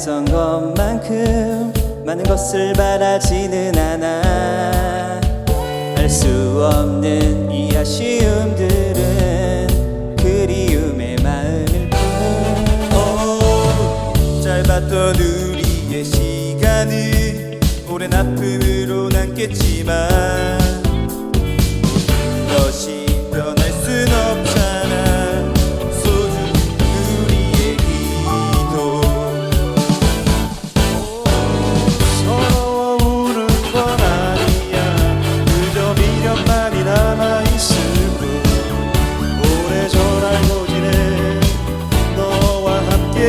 바랬던 것만큼 많은 것을 바라지는 않아. 알 수 없는 이 아쉬움들은 그리움의 마음일 뿐. 오, 짧았던 우리의 시간은 오랜 아픔으로 남겠지만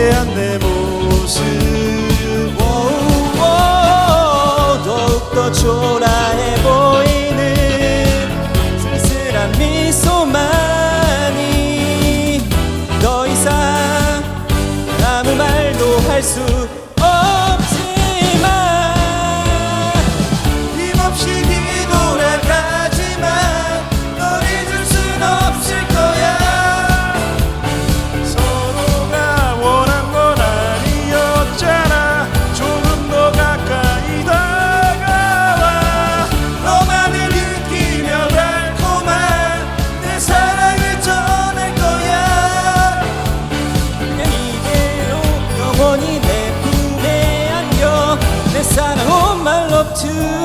위태한 내 모습. 오우, 오우, 더욱더 초라해 보이는 쓸쓸한 미소만이 더 이상 아무 말도 할 수 up to